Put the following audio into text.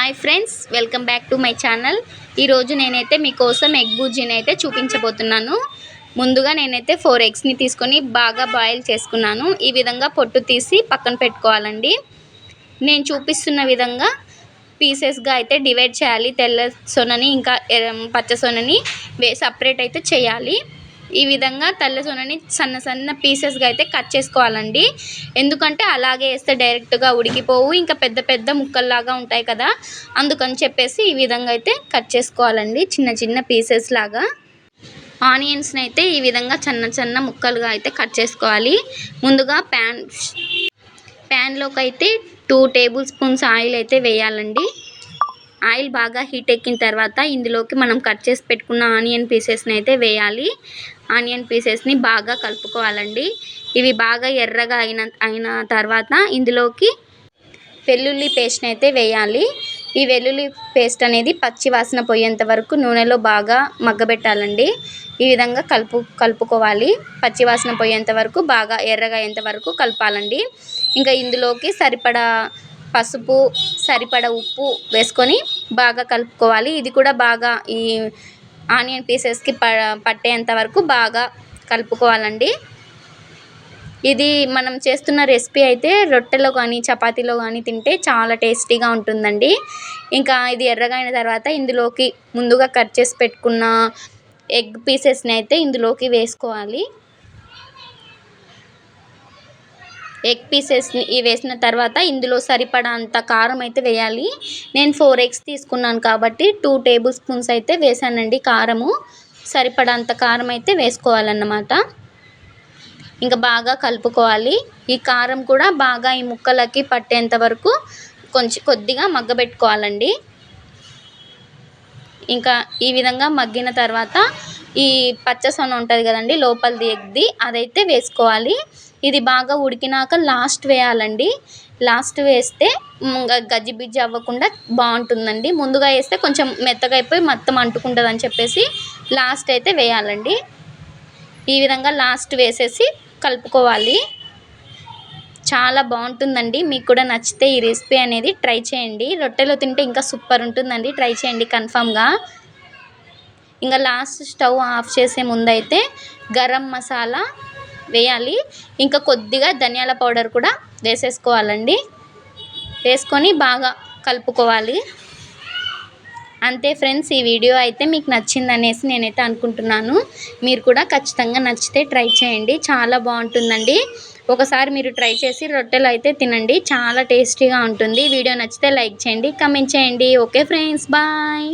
Hi friends welcome back to my channel. ఈరోజు నేనైతే మీకోసం ఎగ్ బుజ్జీని అయితే చూపించబోతున్నాను. ముందుగా నేనైతే ఫోర్ ఎగ్స్ని తీసుకొని బాగా బాయిల్ చేసుకున్నాను. ఈ విధంగా పొట్టు తీసి పక్కన పెట్టుకోవాలండి. నేను చూపిస్తున్న విధంగా పీసెస్గా అయితే డివైడ్ చేయాలి. తెల్ల సొనని ఇంకా పచ్చ సొనని సపరేట్ అయితే చేయాలి. ఈ విధంగా తెల్లసొనని సన్న సన్న పీసెస్గా అయితే కట్ చేసుకోవాలండి. ఎందుకంటే అలాగే వేస్తే డైరెక్ట్గా ఉడికిపోవు. ఇంకా పెద్ద పెద్ద ముక్కల్లాగా ఉంటాయి కదా. అందుకని చెప్పేసి ఈ విధంగా అయితే కట్ చేసుకోవాలండి. చిన్న చిన్న పీసెస్ లాగా. ఆనియన్స్ని అయితే ఈ విధంగా చిన్న చిన్న ముక్కలుగా అయితే కట్ చేసుకోవాలి. ముందుగా ప్యాన్ ప్యాన్లోకి అయితే టూ టేబుల్ స్పూన్స్ ఆయిల్ అయితే వేయాలండి. ఆయిల్ బాగా హీట్ ఎక్కిన తర్వాత ఇందులోకి మనం కట్ చేసి పెట్టుకున్న ఆనియన్ పీసెస్ని అయితే వేయాలి. ఆనియన్ పీసెస్ని బాగా కలుపుకోవాలండి. ఇవి బాగా ఎర్రగా అయిన అయిన తర్వాత ఇందులోకి వెల్లుల్లి పేస్ట్ని అయితే వేయాలి. ఈ వెల్లుల్లి పేస్ట్ అనేది పచ్చి వాసన పోయేంత వరకు నూనెలో బాగా మగ్గబెట్టాలండి. ఈ విధంగా కలుపు కలుపుకోవాలి. పచ్చి వాసన పోయేంత వరకు బాగా ఎర్రగా అయ్యేంత వరకు కలపాలండి. ఇంకా ఇందులోకి సరిపడా పసుపు సరిపడ ఉప్పు వేసుకొని బాగా కలుపుకోవాలి. ఇది కూడా బాగా ఈ ఆనియన్ పీసెస్కి ప పట్టేంత వరకు బాగా కలుపుకోవాలండి. ఇది మనం చేస్తున్న రెసిపీ అయితే రొట్టెలో కానీ చపాతీలో కానీ తింటే చాలా టేస్టీగా ఉంటుందండి. ఇంకా ఇది ఎర్రగా అయిన తర్వాత ఇందులోకి ముందుగా కట్ చేసి పెట్టుకున్న ఎగ్ పీసెస్ని అయితే ఇందులోకి వేసుకోవాలి. ఎగ్ పీసెస్ని వేసిన తర్వాత ఇందులో సరిపడా అంత కారం అయితే వేయాలి. నేను ఫోర్ ఎగ్స్ తీసుకున్నాను కాబట్టి టూ టేబుల్ స్పూన్స్ అయితే వేసానండి కారము. సరిపడా అంత కారం అయితే వేసుకోవాలన్నమాట. ఇంకా బాగా కలుపుకోవాలి. ఈ కారం కూడా బాగా ఈ ముక్కలకి పట్టేంత వరకు కొంచెం కొద్దిగా మగ్గబెట్టుకోవాలండి. ఇంకా ఈ విధంగా మగ్గిన తర్వాత ఈ పచ్చ సొన ఉంటుంది కదండి లోపలిది ఎగ్ది అదైతే వేసుకోవాలి. ఇది బాగా ఉడికినాక లాస్ట్ వేయాలండి. లాస్ట్ వేస్తే గజ్జిబిజ్జి అవ్వకుండా బాగుంటుందండి. ముందుగా వేస్తే కొంచెం మెత్తగా అయిపోయి మొత్తం అంటుకుంటుంది అని చెప్పేసి లాస్ట్ అయితే వేయాలండి. ఈ విధంగా లాస్ట్ వేసేసి కలుపుకోవాలి. చాలా బాగుంటుందండి. మీకు కూడా నచ్చితే ఈ రెసిపీ అనేది ట్రై చేయండి. రొట్టెలో తింటే ఇంకా సూపర్ ఉంటుందండి. ట్రై చేయండి కన్ఫామ్గా. ఇంకా లాస్ట్ స్టవ్ ఆఫ్ చేసే ముందైతే గరం మసాలా వేయాలి. ఇంకా కొద్దిగా ధనియాల పౌడర్ కూడా వేసేసుకోవాలండి. వేసుకొని బాగా కలుపుకోవాలి. అంతే ఫ్రెండ్స్ ఈ వీడియో అయితే మీకు నచ్చింది అనేసి నేనైతే అనుకుంటున్నాను. మీరు కూడా ఖచ్చితంగా నచ్చితే ట్రై చేయండి. చాలా బాగుంటుందండి. ఒకసారి మీరు ట్రై చేసి రొట్టెలు అయితే తినండి. చాలా టేస్టీగా ఉంటుంది. వీడియో నచ్చితే లైక్ చేయండి కమెంట్ చేయండి. Okay friends bye